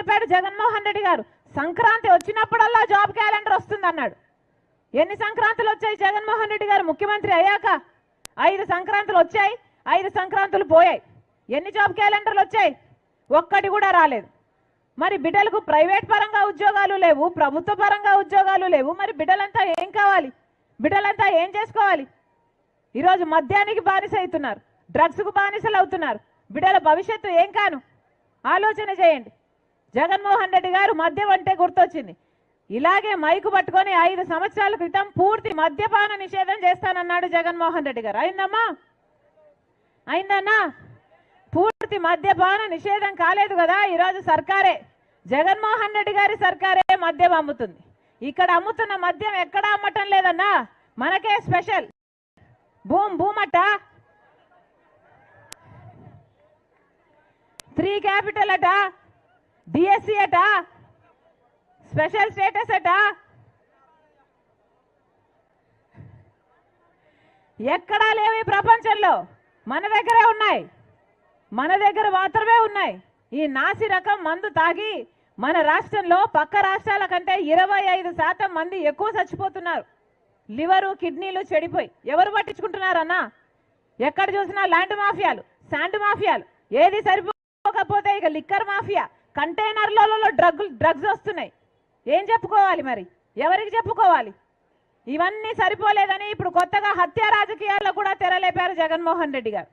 చెప్పాడు జగన్మోహన్ రెడ్డి గారు. సంక్రాంతి వచ్చినప్పుడల్లా జాబ్ క్యాలెండర్ వస్తుంది అన్నాడు ఎన్ని సంక్రాంతులు వచ్చాయి జగన్మోహన్ రెడ్డి గారు? ముఖ్యమంత్రి అయ్యాక ఐదు సంక్రాంతులు వచ్చాయి ఐదు సంక్రాంతులు పోయాయి. ఎన్ని జాబ్ క్యాలెండర్లు వచ్చాయి? ఒక్కటి కూడా రాలేదు. మరి బిడ్డలకు ప్రైవేట్ పరంగా ఉద్యోగాలు లేవు ప్రభుత్వ పరంగా ఉద్యోగాలు లేవు. మరి బిడ్డలంతా ఏం కావాలి? బిడ్డలంతా ఏం చేసుకోవాలి? ఈరోజు మద్యానికి బానిస అవుతున్నారు డ్రగ్స్కు బానిసలు అవుతున్నారు. బిడ్డల భవిష్యత్తు ఏం కాను? ఆలోచన చేయండి. జగన్మోహన్ రెడ్డి గారు మద్యం అంటే గుర్తొచ్చింది. ఇలాగే మైకు పట్టుకొని ఐదు సంవత్సరాల క్రితం పూర్తి మద్యపాన నిషేధం చేస్తానన్నాడు జగన్మోహన్ రెడ్డి గారు. అయిందమ్మా? అయిందన్నా? పూర్తి మద్యపాన నిషేధం కాలేదు కదా ఈరోజు సర్కారే. జగన్మోహన్ రెడ్డి గారి సర్కారే మద్యం అమ్ముతుంది. ఇక్కడ అమ్ముతున్న మద్యం ఎక్కడా అమ్మటం లేదన్నా? మనకే స్పెషల్. భూమ్ భూమట త్రీ క్యాపిటల్ అట? డిఎస్సి అట? స్పెషల్ స్టేటస్ అట? ఎక్కడా లేవు ఈ ప్రపంచంలో. మన దగ్గరే ఉన్నాయి. మన దగ్గర మాత్రమే ఉన్నాయి. ఈ నాసి రకం మందు తాగి మన రాష్ట్రంలో పక్క రాష్ట్రాల కంటే ఇరవై ఐదు శాతం మంది ఎక్కువ చచ్చిపోతున్నారు. లివరు కిడ్నీలు చెడిపోయి. ఎవరు పట్టించుకుంటున్నారన్నా? ఎక్కడ చూసినా ల్యాండ్ మాఫియాలు శాండ్ మాఫియాలు. ఏది సరిపోకపోతే ఇక లిక్కర్ మాఫియా. కంటైనర్లలో డ్రగ్ డ్రగ్స్ వస్తున్నాయి. ఏం చెప్పుకోవాలి మరి? ఎవరికి చెప్పుకోవాలి? ఇవన్నీ సరిపోలేదని ఇప్పుడు కొత్తగా హత్య రాజకీయాల్లో కూడా తెరలేపారు జగన్మోహన్ రెడ్డి గారు.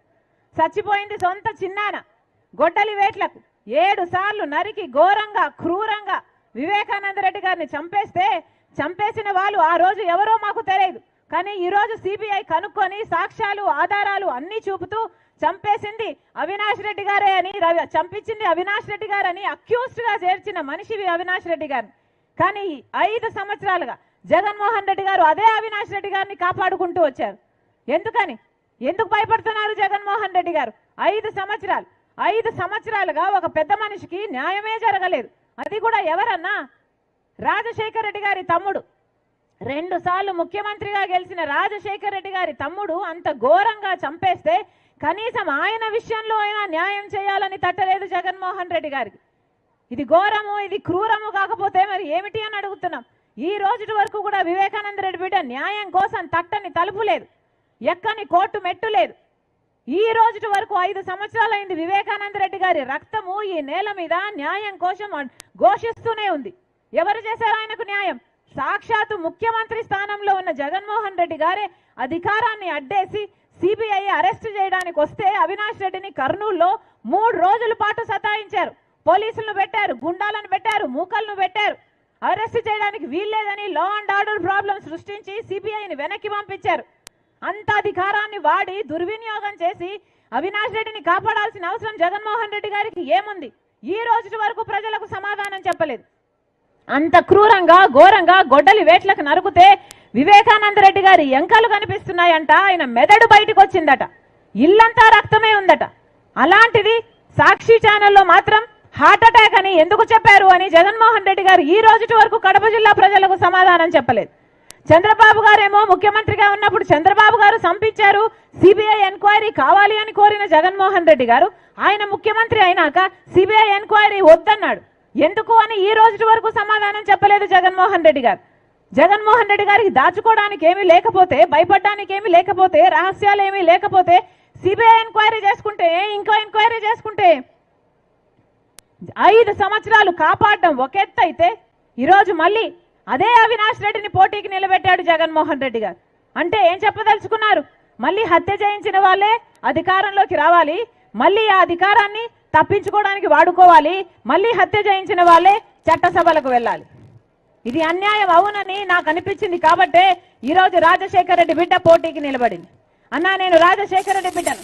చచ్చిపోయింది సొంత చిన్నాన గొడ్డలి వేట్లకు. ఏడు సార్లు నరికి ఘోరంగా క్రూరంగా వివేకానంద రెడ్డి గారిని చంపేస్తే చంపేసిన వాళ్ళు ఆ రోజు ఎవరో మాకు తెలియదు. కానీ ఈరోజు సిబిఐ కనుక్కొని సాక్ష్యాలు ఆధారాలు అన్నీ చూపుతూ చంపేసింది అవినాష్ రెడ్డి గారే అని రవి చంపించింది అవినాష్ రెడ్డి గారని అక్యూస్డ్గా చేర్చిన మనిషివి అవినాష్ రెడ్డి గారిని కానీ ఐదు సంవత్సరాలుగా జగన్మోహన్ రెడ్డి గారు అదే అవినాష్ రెడ్డి గారిని కాపాడుకుంటూ వచ్చారు. ఎందుకని? ఎందుకు భయపడుతున్నారు జగన్మోహన్ రెడ్డి గారు? ఐదు సంవత్సరాలు ఐదు సంవత్సరాలుగా ఒక పెద్ద మనిషికి న్యాయమే జరగలేదు. అది కూడా ఎవరన్నా? రాజశేఖర రెడ్డి గారి తమ్ముడు. రెండు సార్లు ముఖ్యమంత్రిగా గెలిచిన రాజశేఖర రెడ్డి గారి తమ్ముడు అంత ఘోరంగా చంపేస్తే కనీసం ఆయన విషయంలో అయినా న్యాయం చేయాలని తట్టలేదు జగన్మోహన్ రెడ్డి గారికి. ఇది ఘోరము ఇది క్రూరము కాకపోతే మరి ఏమిటి అని అడుగుతున్నాం. ఈ రోజు వరకు కూడా వివేకానంద రెడ్డి బిడ్డ న్యాయం కోసం తట్టని తలుపు లేదు. ఎక్కని కోర్టు మెట్టు లేదు. ఈ రోజు వరకు ఐదు సంవత్సరాలైంది వివేకానంద రెడ్డి గారి రక్తము ఈ నేల మీద న్యాయం కోసం ఘోషిస్తూనే ఉంది. ఎవరు చేశారు ఆయనకు న్యాయం? సాక్షాత్తు ముఖ్యమంత్రి స్థానంలో ఉన్న జగన్మోహన్ రెడ్డి గారే అధికారాన్ని అడ్డేసి సిబిఐ అరెస్ట్ చేయడానికి వస్తే అవినాష్ రెడ్డిని కర్నూలులో మూడు రోజుల పాటు సతాయించారు. పోలీసులను పెట్టారు గుండాలను పెట్టారు మూకలను పెట్టారు. అరెస్ట్ చేయడానికి వీల్లేదని లా అండ్ ఆర్డర్ ప్రాబ్లం సృష్టించి సిబిఐని వెనక్కి పంపించారు. అంత అధికారాన్ని వాడి దుర్వినియోగం చేసి అవినాష్ రెడ్డిని కాపాడాల్సిన అవసరం జగన్మోహన్ రెడ్డి గారికి ఏముంది? ఈ రోజు వరకు ప్రజలకు సమాధానం చెప్పలేదు. అంత క్రూరంగా ఘోరంగా గొడ్డలి వేట్లకు నరుకుతే వివేకానంద రెడ్డి గారి ఎంకలు కనిపిస్తున్నాయంట. ఆయన మెదడు బయటకు వచ్చిందట. ఇల్లంతా రక్తమే ఉందట. అలాంటిది సాక్షి ఛానల్లో మాత్రం హార్ట్ అటాక్ అని ఎందుకు చెప్పారు అని జగన్మోహన్ రెడ్డి గారు ఈ రోజుటి వరకు కడప జిల్లా ప్రజలకు సమాధానం చెప్పలేదు. చంద్రబాబు గారేమో ముఖ్యమంత్రిగా ఉన్నప్పుడు చంద్రబాబు గారు సంపించారు. సిబిఐ ఎంక్వైరీ కావాలి అని కోరిన జగన్మోహన్ రెడ్డి గారు ఆయన ముఖ్యమంత్రి అయినాక సిబిఐ ఎంక్వైరీ వద్దన్నాడు. ఎందుకు అని ఈ రోజు వరకు సమాధానం చెప్పలేదు జగన్మోహన్ రెడ్డి గారు. జగన్మోహన్ రెడ్డి గారికి దాచుకోవడానికి ఏమీ లేకపోతే భయపడడానికి ఏమీ లేకపోతే రహస్యాలు ఏమీ లేకపోతే సిబిఐ ఎంక్వైరీ చేసుకుంటే ఇంకో ఎంక్వైరీ చేసుకుంటే ఐదు సంవత్సరాలు కాపాడడం ఒక ఎత్తు అయితే ఈరోజు మళ్ళీ అదే అవినాష్ రెడ్డిని పోటీకి నిలబెట్టాడు జగన్మోహన్ రెడ్డి గారు. అంటే ఏం చెప్పదలుచుకున్నారు? మళ్ళీ హత్య చేయించిన వాళ్ళే అధికారంలోకి రావాలి మళ్ళీ ఆ అధికారాన్ని తప్పించుకోవడానికి వాడుకోవాలి మళ్ళీ హత్య చేయించిన వాళ్ళే చట్టసభలకు వెళ్ళాలి. ఇది అన్యాయం అవునని నాకు అనిపించింది కాబట్టే ఈరోజు రాజశేఖర రెడ్డి బిడ్డ పోటీకి నిలబడింది. అన్నా నేను రాజశేఖర రెడ్డి బిడ్డను.